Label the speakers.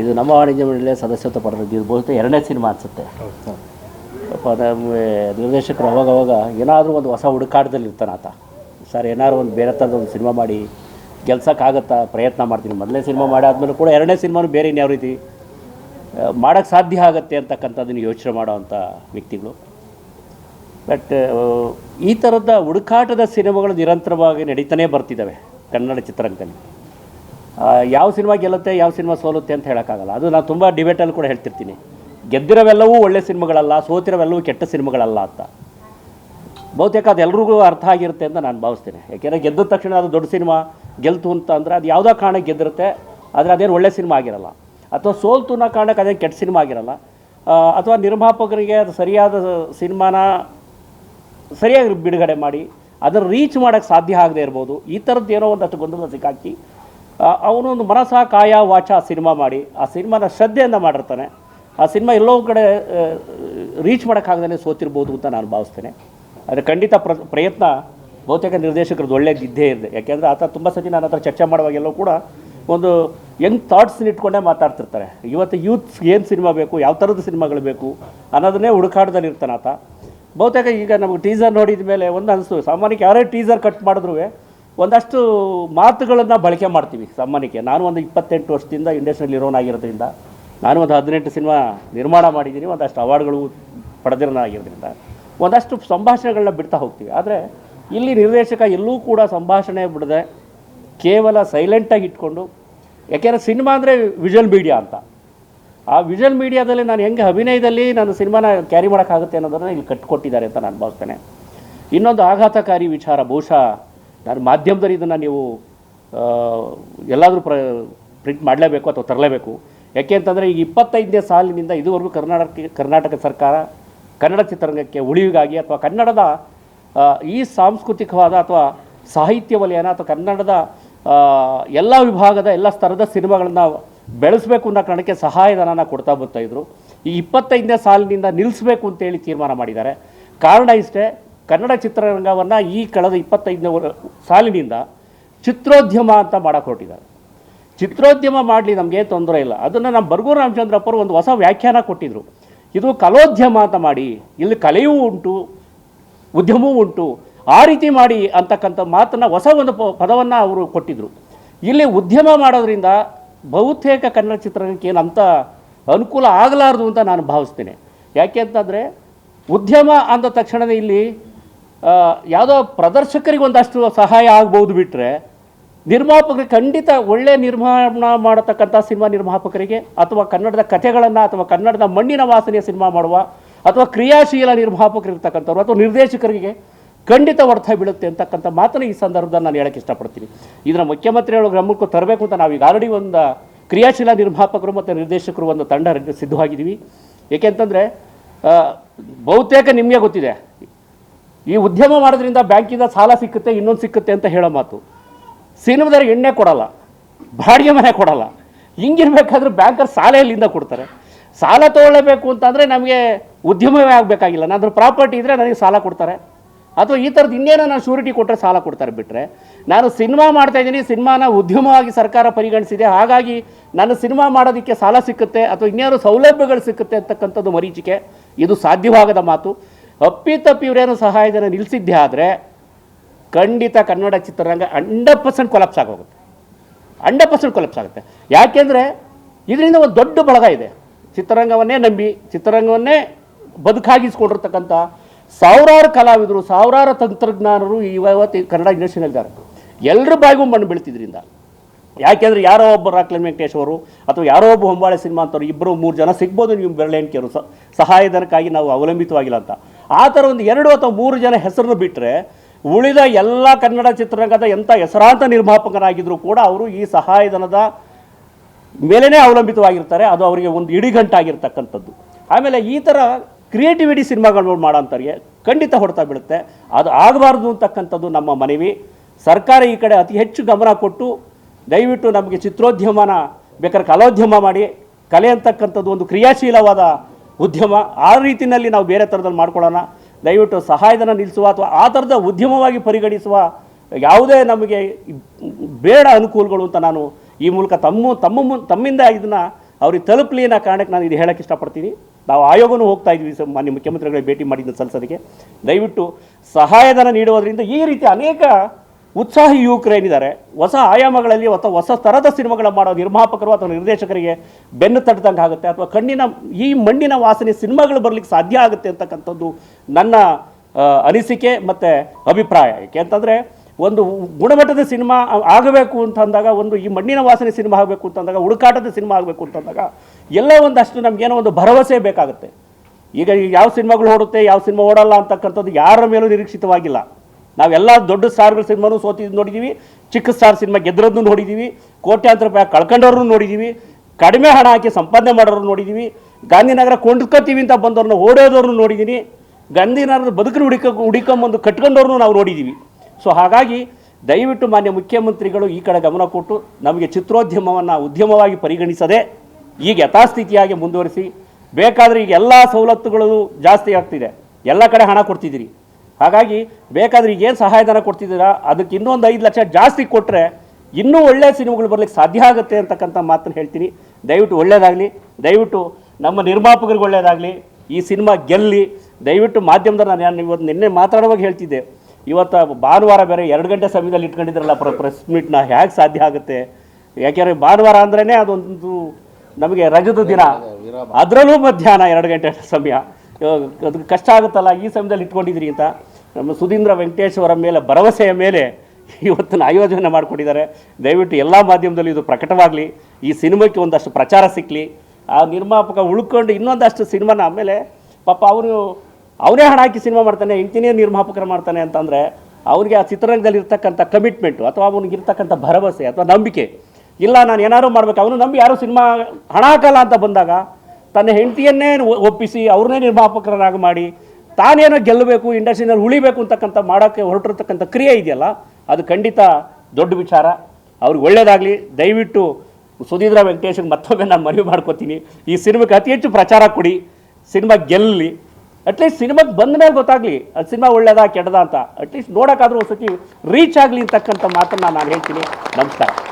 Speaker 1: ಇದು ನಮ್ಮ ವಾಣಿಜ್ಯ ಮಂಡಳಿಯ ಸದಸ್ಯತ್ವ ಪಡೆದಿದ್ದು. ಇದು ಬಹುತೇಕ ಎರಡನೇ ಸಿನಿಮಾ ಅನಿಸುತ್ತೆ. ನಿರ್ದೇಶಕರು ಅವಾಗ ಅವಾಗ ಏನಾದರೂ ಒಂದು ಹೊಸ ಹುಡುಕಾಟದಲ್ಲಿ ಇರ್ತಾನೆ ಆತ. ಸರ್ ಏನಾದ್ರು ಒಂದು ಬೇರೆ ಥರದ ಒಂದು ಸಿನಿಮಾ ಮಾಡಿ ಗೆಲ್ಸೋಕ್ಕಾಗತ್ತಾ ಪ್ರಯತ್ನ ಮಾಡ್ತೀನಿ. ಮೊದಲನೇ ಸಿನಿಮಾ ಮಾಡಾದ್ಮೇಲೆ ಕೂಡ ಎರಡನೇ ಸಿನಿಮಾನು ಬೇರೆ ಇನ್ಯಾವ ರೀತಿ? ಮಾಡೋಕ್ಕೆ ಸಾಧ್ಯ ಆಗುತ್ತೆ ಅಂತಕ್ಕಂಥದ್ದನ್ನು ಯೋಚನೆ ಮಾಡೋವಂಥ ವ್ಯಕ್ತಿಗಳು. ಬಟ್ ಈ ಥರದ ಹುಡುಕಾಟದ ಸಿನಿಮಾಗಳು ನಿರಂತರವಾಗಿ ನಡೀತಾನೇ ಬರ್ತಿದ್ದಾವೆ ಕನ್ನಡ ಚಿತ್ರರಂಗದಲ್ಲಿ. ಯಾವ ಸಿನಿಮಾ ಗೆಲ್ಲುತ್ತೆ, ಯಾವ ಸಿನಿಮಾ ಸೋಲುತ್ತೆ ಅಂತ ಹೇಳೋಕ್ಕಾಗಲ್ಲ. ಅದು ನಾನು ತುಂಬ ಡಿಬೇಟಲ್ಲಿ ಕೂಡ ಹೇಳ್ತಿರ್ತೀನಿ. ಗೆದ್ದಿರೋವೆಲ್ಲವೂ ಒಳ್ಳೆ ಸಿನಿಮಾಗಳಲ್ಲ, ಸೋತಿರೋವೆಲ್ಲವೂ ಕೆಟ್ಟ ಸಿನಿಮಾಗಳಲ್ಲ ಅಂತ. ಬಹುತೇಕ ಅದೆಲ್ಲರಿಗೂ ಅರ್ಥ ಆಗಿರುತ್ತೆ ಅಂತ ನಾನು ಭಾವಿಸ್ತೇನೆ. ಯಾಕೆಂದರೆ ಗೆದ್ದ ತಕ್ಷಣ ಅದು ದೊಡ್ಡ ಸಿನಿಮಾ, ಗೆಲ್ತು ಅಂತ ಅಂದರೆ ಅದು ಯಾವುದೋ ಕಾರಣಕ್ಕೆ ಗೆದ್ದಿರುತ್ತೆ, ಆದರೆ ಅದೇನು ಒಳ್ಳೆ ಸಿನಿಮಾ ಆಗಿರಲ್ಲ. ಅಥವಾ ಸೋಲ್ತು ಅನ್ನೋ ಕಾರಣಕ್ಕೆ ಅದೇನು ಕೆಟ್ಟ ಸಿನಿಮಾ ಆಗಿರಲ್ಲ. ಅಥವಾ ನಿರ್ಮಾಪಕರಿಗೆ ಅದು ಸರಿಯಾದ ಸಿನಿಮಾನ ಸರಿಯಾಗಿ ಬಿಡುಗಡೆ ಮಾಡಿ, ಅದನ್ನು ರೀಚ್ ಮಾಡೋಕ್ಕೆ ಸಾಧ್ಯ ಆಗದೆ ಇರ್ಬೋದು. ಈ ಥರದ್ದು ಏನೋ ಒಂದಷ್ಟು ಗೊಂದಲ ಸಿಕ್ಕಾಕಿ ಅವನು ಒಂದು ಮನಸ ಕಾಯ ವಾಚ ಆ ಸಿನಿಮಾ ಮಾಡಿ, ಆ ಸಿನಿಮಾನ ಶ್ರದ್ಧೆಯಿಂದ ಮಾಡಿರ್ತಾನೆ. ಆ ಸಿನಿಮಾ ಎಲ್ಲೋ ಒಂದು ಕಡೆ ರೀಚ್ ಮಾಡೋಕ್ಕಾಗದೇ ಸೋತಿರ್ಬೋದು ಅಂತ ನಾನು ಭಾವಿಸ್ತೇನೆ. ಆದರೆ ಖಂಡಿತ ಪ್ರ, ಪ್ರಯತ್ನ ಬಹುತೇಕ ನಿರ್ದೇಶಕರದ್ದು ಒಳ್ಳೇದು ಇದ್ದೇ ಇದೆ. ಯಾಕೆಂದರೆ ಆತ ತುಂಬ ಸತಿ ನನ್ನ ಹತ್ರ ಚರ್ಚೆ ಮಾಡುವಾಗೆಲ್ಲೋ ಕೂಡ ಒಂದು ಯಂಗ್ ಥಾಟ್ಸ್ನ ಇಟ್ಕೊಂಡೇ ಮಾತಾಡ್ತಿರ್ತಾರೆ. ಇವತ್ತು ಯೂತ್ಸ್ ಏನು ಸಿನಿಮಾ ಬೇಕು, ಯಾವ ಥರದ ಸಿನಿಮಾಗಳು ಬೇಕು ಅನ್ನೋದನ್ನೇ ಹುಡುಕಾಟದಲ್ಲಿ ಇರ್ತಾನೆ ಆತ. ಬಹುತೇಕ ಈಗ ನಮಗೆ ಟೀಸರ್ ನೋಡಿದ ಮೇಲೆ ಒಂದು ಅನಿಸ್ತು. ಸಾಮಾನ್ಯಕ್ಕೆ ಯಾರೇ ಟೀಸರ್ ಕಟ್ ಮಾಡಿದ್ರು ಒಂದಷ್ಟು ಮಾತುಗಳನ್ನು ಬಳಕೆ ಮಾಡ್ತೀವಿ ಸಾಮಾನ್ಯಕ್ಕೆ. ನಾನು ಒಂದು ಇಪ್ಪತ್ತೆಂಟು ವರ್ಷದಿಂದ ಇಂಡಸ್ಟ್ರಿಯಲ್ಲಿ ಇರೋನಾಗಿರೋದ್ರಿಂದ ನಾನು ಒಂದು ಹದಿನೆಂಟು ಸಿನಿಮಾ ನಿರ್ಮಾಣ ಮಾಡಿದ್ದೀನಿ, ಒಂದಷ್ಟು ಅವಾರ್ಡ್ಗಳು ಪಡೆದಿರೋನಾಗಿರೋದ್ರಿಂದ. ಒಂದಷ್ಟು ಸಂಭಾಷಣೆಗಳನ್ನ ಬಿಡ್ತಾ ಹೋಗ್ತೀವಿ. ಆದರೆ ಇಲ್ಲಿ ನಿರ್ದೇಶಕ ಎಲ್ಲೂ ಕೂಡ ಸಂಭಾಷಣೆ ಬಿಡದೆ ಕೇವಲ ಸೈಲೆಂಟಾಗಿ ಇಟ್ಕೊಂಡು, ಯಾಕೆಂದರೆ ಸಿನಿಮಾ ಅಂದರೆ ವಿಜುವಲ್ ಮೀಡಿಯಾ ಅಂತ. ಆ ವಿಜುವಲ್ ಮೀಡಿಯಾದಲ್ಲಿ ನಾನು ಹೆಂಗೆ ಅಭಿನಯದಲ್ಲಿ ನಾನು ಸಿನಿಮಾನ ಕ್ಯಾರಿ ಮಾಡೋಕ್ಕಾಗುತ್ತೆ ಅನ್ನೋದನ್ನು ಇಲ್ಲಿ ಕಟ್ಟಿಕೊಟ್ಟಿದ್ದಾರೆ ಅಂತ ನಾನು ಭಾವಿಸ್ತೇನೆ. ಇನ್ನೊಂದು ಆಘಾತಕಾರಿ ವಿಚಾರ, ಬಹುಶಃ ನಾನು ಮಾಧ್ಯಮದಲ್ಲಿ ಇದನ್ನು ನೀವು ಎಲ್ಲಾದರೂ ಪ್ರ, ಪ್ರಿಂಟ್ ಮಾಡಲೇಬೇಕು ಅಥವಾ ತರಲೇಬೇಕು. ಯಾಕೆ ಅಂತಂದರೆ ಈಗ ಇಪ್ಪತ್ತೈದನೇ ಸಾಲಿನಿಂದ ಇದುವರೆಗೂ ಕರ್ನಾಟಕ ಕರ್ನಾಟಕ ಸರ್ಕಾರ ಕನ್ನಡ ಚಿತ್ರರಂಗಕ್ಕೆ ಉಳಿವಿಗಾಗಿ ಅಥವಾ ಕನ್ನಡದ ಈ ಸಾಂಸ್ಕೃತಿಕವಾದ ಅಥವಾ ಸಾಹಿತ್ಯ ವಲಯನ ಅಥವಾ ಕನ್ನಡದ ಎಲ್ಲ ವಿಭಾಗದ, ಎಲ್ಲ ಸ್ತರದ ಸಿನಿಮಾಗಳನ್ನು ಬೆಳೆಸಬೇಕು ಅನ್ನೋ ಕಾರಣಕ್ಕೆ ಸಹಾಯಧನನ ಕೊಡ್ತಾ ಬರ್ತಾಯಿದ್ರು ಈ ಇಪ್ಪತ್ತೈದನೇ ಸಾಲಿನಿಂದ ನಿಲ್ಲಿಸಬೇಕು ಅಂತೇಳಿ ತೀರ್ಮಾನ ಮಾಡಿದ್ದಾರೆ. ಕಾರಣ ಇಷ್ಟೇ ಕನ್ನಡ ಚಿತ್ರರಂಗವನ್ನು ಈ ಕಳೆದ ಇಪ್ಪತ್ತೈದನೇ ಸಾಲಿನಿಂದ ಚಿತ್ರೋದ್ಯಮ ಅಂತ ಮಾಡಕ್ಕೆ ಹೊರಟಿದ್ದಾರೆ. ಚಿತ್ರೋದ್ಯಮ ಮಾಡಲಿ ನಮಗೆ ತೊಂದರೆ ಇಲ್ಲ. ಅದನ್ನು ನಮ್ಮ ಬರ್ಗೂರು ರಾಮಚಂದ್ರಪ್ಪರು ಒಂದು ಹೊಸ ವ್ಯಾಖ್ಯಾನ ಕೊಟ್ಟಿದ್ದರು ಇದು ಕಲೋದ್ಯಮ ಅಂತ ಮಾಡಿ, ಇಲ್ಲಿ ಕಲೆಯೂ ಉಂಟು, ಉದ್ಯಮವೂ ಉಂಟು, ಆ ರೀತಿ ಮಾಡಿ ಅಂತಕ್ಕಂಥ ಮಾತನ್ನು, ಹೊಸ ಒಂದು ಪದವನ್ನು ಅವರು ಕೊಟ್ಟಿದ್ದರು ಇಲ್ಲಿ ಉದ್ಯಮ ಮಾಡೋದ್ರಿಂದ ಬಹುತೇಕ ಕನ್ನಡ ಚಿತ್ರರಂಗಕ್ಕೆ ಏನು ಅಂತ ಅನುಕೂಲ ಆಗಲಾರದು ಅಂತ ನಾನು ಭಾವಿಸ್ತೇನೆ. ಯಾಕೆ ಅಂತಂದರೆ ಉದ್ಯಮ ಅಂದ ತಕ್ಷಣವೇ ಇಲ್ಲಿ ಯಾವುದೋ ಪ್ರದರ್ಶಕರಿಗೆ ಒಂದಷ್ಟು ಸಹಾಯ ಆಗ್ಬೋದು ಬಿಟ್ಟರೆ ನಿರ್ಮಾಪಕರಿಗೆ ಖಂಡಿತ ಒಳ್ಳೆಯ ನಿರ್ಮಾಣ ಮಾಡತಕ್ಕಂಥ ಸಿನಿಮಾ ನಿರ್ಮಾಪಕರಿಗೆ ಅಥವಾ ಕನ್ನಡದ ಕಥೆಗಳನ್ನು ಅಥವಾ ಕನ್ನಡದ ಮಣ್ಣಿನ ವಾಸನೆಯ ಸಿನಿಮಾ ಮಾಡುವ ಅಥವಾ ಕ್ರಿಯಾಶೀಲ ನಿರ್ಮಾಪಕರು ಇರ್ತಕ್ಕಂಥವ್ರು ಅಥವಾ ನಿರ್ದೇಶಕರಿಗೆ ಖಂಡಿತ ಅರ್ಥ ಬೀಳುತ್ತೆ ಅಂತಕ್ಕಂಥ ಮಾತನ್ನು ಈ ಸಂದರ್ಭದಲ್ಲಿ ನಾನು ಹೇಳಕ್ಕೆ ಇಷ್ಟಪಡ್ತೀನಿ. ಇದನ್ನು ಮುಖ್ಯಮಂತ್ರಿಗಳು ಗಮನಕ್ಕೂ ತರಬೇಕು ಅಂತ ನಾವು ಈಗ ಆಲ್ರೆಡಿ ಒಂದು ಕ್ರಿಯಾಶೀಲ ನಿರ್ಮಾಪಕರು ಮತ್ತು ನಿರ್ದೇಶಕರು ಒಂದು ತಂಡ ಸಿದ್ಧವಾಗಿದ್ದೀವಿ. ಏಕೆಂತಂದರೆ ಬಹುತೇಕ ನಿಮಗೆ ಗೊತ್ತಿದೆ ಈ ಉದ್ಯಮ ಮಾಡೋದ್ರಿಂದ ಬ್ಯಾಂಕಿಂದ ಸಾಲ ಸಿಕ್ಕುತ್ತೆ, ಇನ್ನೊಂದು ಸಿಕ್ಕುತ್ತೆ ಅಂತ ಹೇಳೋ ಮಾತು. ಸಿನಿಮಾದವ್ರಿಗೆ ಎಣ್ಣೆ ಕೊಡಲ್ಲ, ಬಾಡಿಗೆ ಮನೆ ಕೊಡಲ್ಲ. ಹಿಂಗಿರ್ಬೇಕಾದ್ರೆ ಬ್ಯಾಂಕರ್ ಸಾಲ ಎಲ್ಲಿಂದ ಕೊಡ್ತಾರೆ. ಸಾಲ ತೊಗೊಳ್ಳಬೇಕು ಅಂತಂದರೆ ನಮಗೆ ಉದ್ಯಮವೇ ಆಗಬೇಕಾಗಿಲ್ಲ. ನಾನು ಪ್ರಾಪರ್ಟಿ ಇದ್ದರೆ ನನಗೆ ಸಾಲ ಕೊಡ್ತಾರೆ. ಅಥವಾ ಈ ಥರದ್ದು ಇನ್ನೇನೋ ನಾನು ಶೂರಿಟಿ ಕೊಟ್ಟರೆ ಸಾಲ ಕೊಡ್ತಾರೆ ಬಿಟ್ಟರೆ ನಾನು ಸಿನಿಮಾ ಮಾಡ್ತಾ ಇದ್ದೀನಿ, ಸಿನಿಮಾನ ಉದ್ಯಮವಾಗಿ ಸರ್ಕಾರ ಪರಿಗಣಿಸಿದೆ. ಹಾಗಾಗಿ ನಾನು ಸಿನಿಮಾ ಮಾಡೋದಕ್ಕೆ ಸಾಲ ಸಿಕ್ಕುತ್ತೆ, ಅಥವಾ ಇನ್ನೇನು ಸೌಲಭ್ಯಗಳು ಸಿಕ್ಕುತ್ತೆ ಅಂತಕ್ಕಂಥದ್ದು ಮರೀಚಿಕೆ. ಇದು ಸಾಧ್ಯವಾಗದ ಮಾತು. ಅಪ್ಪಿತಪ್ಪಿ ಇವರೇನು ಸಹಾಯಧನ ನಿಲ್ಲಿಸಿದ್ದೆ ಆದರೆ ಖಂಡಿತ ಕನ್ನಡ ಚಿತ್ರರಂಗ ಹಂಡ್ರೆಡ್ ಪರ್ಸೆಂಟ್ ಕೊಲಾಪ್ಸ್ ಆಗೋಗುತ್ತೆ. ಹಂಡ್ರೆಡ್ ಪರ್ಸೆಂಟ್ ಕೊಲಾಪ್ಸ್ ಆಗುತ್ತೆ. ಯಾಕೆಂದರೆ ಇದರಿಂದ ಒಂದು ದೊಡ್ಡ ಬಳಗ ಇದೆ. ಚಿತ್ರರಂಗವನ್ನೇ ನಂಬಿ, ಚಿತ್ರರಂಗವನ್ನೇ ಬದುಕಾಗಿಸ್ಕೊಂಡಿರ್ತಕ್ಕಂಥ ಸಾವಿರಾರು ಕಲಾವಿದರು, ಸಾವಿರಾರು ತಂತ್ರಜ್ಞಾನರು ಇವತ್ತು ಕನ್ನಡ ಇಂಡಸ್ಟ್ರಿನಲ್ಲಿದ್ದಾರೆ ಎಲ್ಲರ ಬಾಯಿಗೂ ಮಣ್ಣು ಬೀಳ್ತಿದ್ರಿಂದ. ಯಾಕೆಂದರೆ ಯಾರೋ ಒಬ್ಬ ರಾಕ್ಲನ್ ವೆಂಕಟೇಶ್ ಅವರು ಅಥವಾ ಯಾರೋ ಒಬ್ಬ ಹೊಂಬಾಳೆ ಸಿನಿಮಾ ಅಂತವ್ರು ಇಬ್ಬರು ಮೂರು ಜನ ಸಿಗ್ಬೋದು ನೀವು ಸಹಾಯದನಕ್ಕಾಗಿ ಸಹಾಯಧನಕ್ಕಾಗಿ ನಾವು ಅವಲಂಬಿತವಾಗಿಲ್ಲ ಅಂತ. ಆ ಥರ ಒಂದು ಎರಡು ಅಥವಾ ಮೂರು ಜನ ಹೆಸರನ್ನು ಬಿಟ್ಟರೆ ಉಳಿದ ಎಲ್ಲ ಕನ್ನಡ ಚಿತ್ರರಂಗದ ಎಂಥ ಹೆಸರಾಂತ ನಿರ್ಮಾಪಕರಾಗಿದ್ದರೂ ಕೂಡ ಅವರು ಈ ಸಹಾಯಧನದ ಮೇಲೇ ಅವಲಂಬಿತವಾಗಿರ್ತಾರೆ. ಅದು ಅವರಿಗೆ ಒಂದು ಇಡಿಗಂಟಾಗಿರ್ತಕ್ಕಂಥದ್ದು. ಆಮೇಲೆ ಈ ಥರ ಕ್ರಿಯೇಟಿವಿಟಿ ಸಿನಿಮಾಗಳು ಮಾಡೋಂಥವ್ರಿಗೆ ಖಂಡಿತ ಹೊಡ್ತಾ ಬಿಡುತ್ತೆ ಅದು ಆಗಬಾರ್ದು ಅಂತಕ್ಕಂಥದ್ದು ನಮ್ಮ ಮನವಿ. ಸರ್ಕಾರ ಈ ಕಡೆ ಅತಿ ಹೆಚ್ಚು ಗಮನ ಕೊಟ್ಟು ದಯವಿಟ್ಟು ನಮಗೆ ಚಿತ್ರೋದ್ಯಮನ, ಬೇಕಾದ್ರೆ ಕಲೋದ್ಯಮ ಮಾಡಿ, ಕಲೆ ಅಂತಕ್ಕಂಥದ್ದು ಒಂದು ಕ್ರಿಯಾಶೀಲವಾದ ಉದ್ಯಮ ಆ ರೀತಿಯಲ್ಲಿ ನಾವು ಬೇರೆ ಥರದಲ್ಲಿ ಮಾಡ್ಕೊಳ್ಳೋಣ. ದಯವಿಟ್ಟು ಸಹಾಯಧನ ನಿಲ್ಲಿಸುವ ಅಥವಾ ಆ ಥರದ ಉದ್ಯಮವಾಗಿ ಪರಿಗಣಿಸುವ ಯಾವುದೇ ನಮಗೆ ಬೇಡ ಅನುಕೂಲಗಳು ಅಂತ ನಾನು ಈ ಮೂಲಕ ತಮ್ಮ ತಮ್ಮ ತಮ್ಮಿಂದ ಇದನ್ನು ಅವ್ರಿಗೆ ತಲುಪಲಿ ಅನ್ನೋ ಕಾರಣಕ್ಕೆ ನಾನು ಇದು ಹೇಳೋಕ್ಕೆ ಇಷ್ಟಪಡ್ತೀನಿ. ನಾವು ಆಯೋಗನೂ ಹೋಗ್ತಾ ಇದ್ವಿ ಸರ್, ಮಾನ್ಯ ಮುಖ್ಯಮಂತ್ರಿಗಳಿಗೆ ಭೇಟಿ ಮಾಡಿದ್ದ ಸಂಸದಿಗೆ ದಯವಿಟ್ಟು ಸಹಾಯಧನ ನೀಡುವುದರಿಂದ ಈ ರೀತಿ ಅನೇಕ ಉತ್ಸಾಹಿ ಯುವಕರು ಏನಿದ್ದಾರೆ, ಹೊಸ ಆಯಾಮಗಳಲ್ಲಿ ಅಥವಾ ಹೊಸ ಥರದ ಸಿನಿಮಾಗಳ ಮಾಡೋ ನಿರ್ಮಾಪಕರು ಅಥವಾ ನಿರ್ದೇಶಕರಿಗೆ ಬೆನ್ನು ತಟ್ಟದಂಗೆ ಆಗುತ್ತೆ. ಅಥವಾ ಕಣ್ಣಿನ, ಈ ಮಣ್ಣಿನ ವಾಸನೆ ಸಿನಿಮಾಗಳು ಬರಲಿಕ್ಕೆ ಸಾಧ್ಯ ಆಗುತ್ತೆ ಅಂತಕ್ಕಂಥದ್ದು ನನ್ನ ಅನಿಸಿಕೆ ಮತ್ತು ಅಭಿಪ್ರಾಯ. ಯಾಕೆಂತಂದರೆ ಒಂದು ಗುಣಮಟ್ಟದ ಸಿನಿಮಾ ಆಗಬೇಕು ಅಂತ ಅಂದಾಗ, ಒಂದು ಈ ಮಣ್ಣಿನ ವಾಸನೆ ಸಿನಿಮಾ ಆಗಬೇಕು ಅಂತಂದಾಗ ಹುಡುಕಾಟದ ಸಿನಿಮಾ ಆಗಬೇಕು ಅಂತಂದಾಗ ಎಲ್ಲ ಒಂದಷ್ಟು ನಮಗೇನೋ ಒಂದು ಭರವಸೆ ಬೇಕಾಗುತ್ತೆ. ಈಗ ಯಾವ ಸಿನಿಮಾಗಳು ಓಡುತ್ತೆ, ಯಾವ ಸಿನಿಮಾ ಓಡಲ್ಲ ಅಂತಕ್ಕಂಥದ್ದು ಯಾರ ಮೇಲೂ ನಿರೀಕ್ಷಿತವಾಗಿಲ್ಲ. ನಾವೆಲ್ಲ ದೊಡ್ಡ ಸ್ಟಾರ್ಗಳ ಸಿನಿಮಾನು ಸೋತಿದ್ದು ನೋಡಿದ್ದೀವಿ ಚಿಕ್ಕ ಸ್ಟಾರ್ ಸಿನಿಮಾ ಗೆದ್ದರದ್ದು ನೋಡಿದ್ದೀವಿ ಕೋಟ್ಯಾಂತರ ರೂಪಾಯಿ ಕಳ್ಕೊಂಡವ್ರನ್ನೂ ನೋಡಿದ್ದೀವಿ ಕಡಿಮೆ ಹಣ ಹಾಕಿ ಸಂಪಾದನೆ ಮಾಡೋರು ನೋಡಿದ್ದೀವಿ ಗಾಂಧಿನಗರ ಕೊಂಡ್ಕೋತೀವಿ ಅಂತ ಬಂದವ್ರನ್ನ ಓಡೋದವ್ರನ್ನ ನೋಡಿದ್ದೀನಿ ಗಾಂಧಿನಗರದ ಬದುಕನ್ನು ಹುಡುಕ, ಹುಡುಕೊಂಬಂದು ಕಟ್ಕೊಂಡವ್ರನ್ನೂ ನಾವು ನೋಡಿದ್ದೀವಿ ಸೊ ಹಾಗಾಗಿ ದಯವಿಟ್ಟು ಮಾನ್ಯ ಮುಖ್ಯಮಂತ್ರಿಗಳು ಈ ಕಡೆ ಗಮನ ಕೊಟ್ಟು ನಮಗೆ ಚಿತ್ರೋದ್ಯಮವನ್ನು ಉದ್ಯಮವಾಗಿ ಪರಿಗಣಿಸದೆ ಈಗ ಯಥಾಸ್ಥಿತಿಯಾಗಿ ಮುಂದುವರಿಸಿ, ಬೇಕಾದರೆ ಈಗ ಎಲ್ಲ ಸವಲತ್ತುಗಳು ಜಾಸ್ತಿ ಆಗ್ತಿದೆ. ಎಲ್ಲ ಕಡೆ ಹಣ ಕೊಡ್ತಿದ್ದೀರಿ. ಹಾಗಾಗಿ ಬೇಕಾದ್ರೆ ಈಗೇನು ಸಹಾಯಧನ ಕೊಡ್ತಿದ್ದೀರಾ? ಅದಕ್ಕೆ ಇನ್ನೊಂದು ಐದು ಲಕ್ಷ ಜಾಸ್ತಿ ಕೊಟ್ಟರೆ ಇನ್ನೂ ಒಳ್ಳೆಯ ಸಿನಿಮಾಗಳು ಬರ್ಲಿಕ್ಕೆ ಸಾಧ್ಯ ಆಗುತ್ತೆ ಅಂತಕ್ಕಂಥ ಮಾತನ್ನು ಹೇಳ್ತೀನಿ. ದಯವಿಟ್ಟು ಒಳ್ಳೆಯದಾಗಲಿ ದಯವಿಟ್ಟು ನಮ್ಮ ನಿರ್ಮಾಪಕರಿಗೆ ಒಳ್ಳೆಯದಾಗಲಿ ಈ ಸಿನಿಮಾ ಗೆಲ್ಲಿ. ದಯವಿಟ್ಟು ಮಾಧ್ಯಮದ ನಾನು ಇವತ್ತು ನಿನ್ನೆ ಮಾತಾಡುವಾಗ ಹೇಳ್ತಿದ್ದೆ. ಇವತ್ತು ಭಾನುವಾರ ಬೇರೆ ಎರಡು ಗಂಟೆ ಸಮಯದಲ್ಲಿ ಇಟ್ಕೊಂಡಿದ್ರಲ್ಲ ಪ್ರ, ಪ್ರೆಸ್ ಮೀಟ್ನ ಹೇಗೆ ಸಾಧ್ಯ ಆಗುತ್ತೆ? ಯಾಕೆಂದರೆ ಭಾನುವಾರ ಅಂದ್ರೇ ಅದೊಂದು ನಮಗೆ ರಜದ ದಿನ. ಅದರಲ್ಲೂ ಮಧ್ಯಾಹ್ನ ಎರಡು ಗಂಟೆ ಸಮಯ. ಅದಕ್ಕೆ ಕಷ್ಟ ಆಗುತ್ತಲ್ಲ? ಈ ಸಮಯದಲ್ಲಿ ಇಟ್ಕೊಂಡಿದ್ರಿ ಅಂತ. ನಮ್ಮ ಸುಧೀಂದ್ರ ವೆಂಕಟೇಶ್ ಅವರ ಮೇಲೆ, ಭರವಸೆಯ ಮೇಲೆ ಇವತ್ತನ್ನು ಆಯೋಜನೆ ಮಾಡಿಕೊಂಡಿದ್ದಾರೆ. ದಯವಿಟ್ಟು ಎಲ್ಲ ಮಾಧ್ಯಮದಲ್ಲಿ ಇದು ಪ್ರಕಟವಾಗಲಿ. ಈ ಸಿನಿಮಾಕ್ಕೆ ಒಂದಷ್ಟು ಪ್ರಚಾರ ಸಿಕ್ಕಲಿ ಆ ನಿರ್ಮಾಪಕ ಉಳ್ಕೊಂಡು ಇನ್ನೊಂದಷ್ಟು ಸಿನಿಮಾನ ಆಮೇಲೆ ಪಾಪ ಅವರು ಅವನೇ ಹಣ ಹಾಕಿ ಸಿನಿಮಾ ಮಾಡ್ತಾನೆ ಇಂಜಿನಿಯರ್ ನಿರ್ಮಾಪಕರು ಮಾಡ್ತಾನೆ ಅಂತಂದರೆ ಅವರಿಗೆ ಆ ಚಿತ್ರರಂಗದಲ್ಲಿ ಇರ್ತಕ್ಕಂಥ ಕಮಿಟ್ಮೆಂಟು ಅಥವಾ ಅವನಿಗೆ ಇರ್ತಕ್ಕಂಥ ಭರವಸೆ ಅಥವಾ ನಂಬಿಕೆ. ಇಲ್ಲ, ನಾನು ಏನಾದ್ರು ಮಾಡ್ಬೇಕು. ಅವನು ನಂಬಿ ಯಾರು ಸಿನಿಮಾ ಹಣ ಹಾಕಲ್ಲ ಅಂತ ಬಂದಾಗ ತನ್ನ ಹೆಂಡತಿಯನ್ನೇ ಒಪ್ಪಿಸಿ, ಅವ್ರನ್ನೇ ನಿರ್ಮಾಪಕರನ್ನಾಗಿ ಮಾಡಿ ತಾನೇನೋ ಗೆಲ್ಲಬೇಕು, ಇಂಡಸ್ಟ್ರಿನಲ್ಲಿ ಉಳಿಬೇಕು ಅಂತಕ್ಕಂಥ ಮಾಡೋಕ್ಕೆ ಹೊರಟಿರ್ತಕ್ಕಂಥ ಕ್ರಿಯೆ ಇದೆಯಲ್ಲ, ಅದು ಖಂಡಿತ ದೊಡ್ಡ ವಿಚಾರ. ಅವ್ರಿಗೆ ಒಳ್ಳೆಯದಾಗಲಿ ದಯವಿಟ್ಟು ಸುಧೀಂದ್ರ ವೆಂಕಟೇಶ್ಗೆ ಮತ್ತೊಮ್ಮೆ ನಾನು ಮನವಿ ಮಾಡ್ಕೋತೀನಿ. ಈ ಸಿನಿಮಾಕ್ಕೆ ಅತಿ ಹೆಚ್ಚು ಪ್ರಚಾರ ಕೊಡಿ. ಸಿನಿಮಾ ಗೆಲ್ಲಲಿ ಅಟ್ಲೀಸ್ಟ್ ಸಿನಿಮಾಗೆ ಬಂದ ಮೇಲೆ ಗೊತ್ತಾಗಲಿ. ಅದು ಸಿನಿಮಾ ಒಳ್ಳೇದಾ ಕೆಟ್ಟದಾ ಅಂತ. ಅಟ್ಲೀಸ್ಟ್ ನೋಡೋಕ್ಕಾದ್ರೂ ಒಂದು ಸತಿ ರೀಚ್ ಆಗಲಿ ಅಂತಕ್ಕಂಥ ಮಾತನ್ನು ನಾನು ಹೇಳ್ತೀನಿ. ನಮಸ್ಕಾರ.